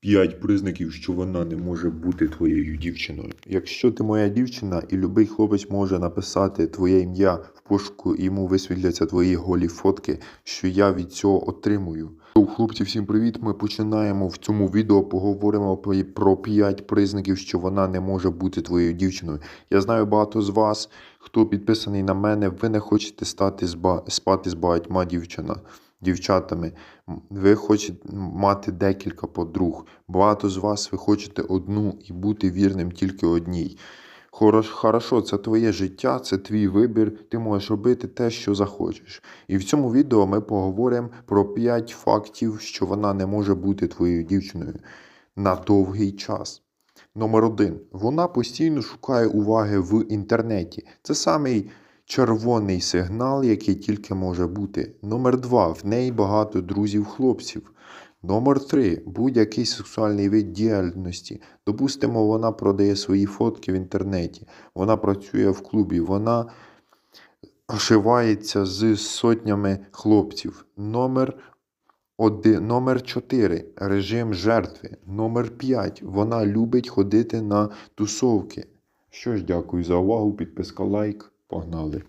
П'ять признаків, що вона не може бути твоєю дівчиною. Якщо ти моя дівчина, і любий хлопець може написати твоє ім'я в пошуку, і йому висвітляться твої голі фотки, що я від цього отримую. Хлопці, всім привіт! Ми починаємо в цьому відео. Поговоримо про- про п'ять признаків, що вона не може бути твоєю дівчиною. Я знаю багато з вас, хто підписаний на мене, ви не хочете стати з ба- спати з багатьма дівчина, дівчатами. Ви хочете мати декілька подруг. Багато з вас ви хочете одну і бути вірним тільки одній. Хорош- Хорошо, це твоє життя, це твій вибір, ти можеш робити те, що захочеш. І в цьому відео ми поговоримо про 5 фактів, що вона не може бути твоєю дівчиною на довгий час. Номер один. Вона постійно шукає уваги в інтернеті. Це самий червоний сигнал, який тільки може бути. Номер два. В неї багато друзів-хлопців. Номер три. Будь-який сексуальний вид діяльності. Допустимо, вона продає свої фотки в інтернеті. Вона працює в клубі. Вона ошивається з сотнями хлопців. Номер Оди, номер 4 режим жертви. Номер 5 вона любить ходити на тусовки. Що ж, дякую за увагу. Підписка лайк. Погнали.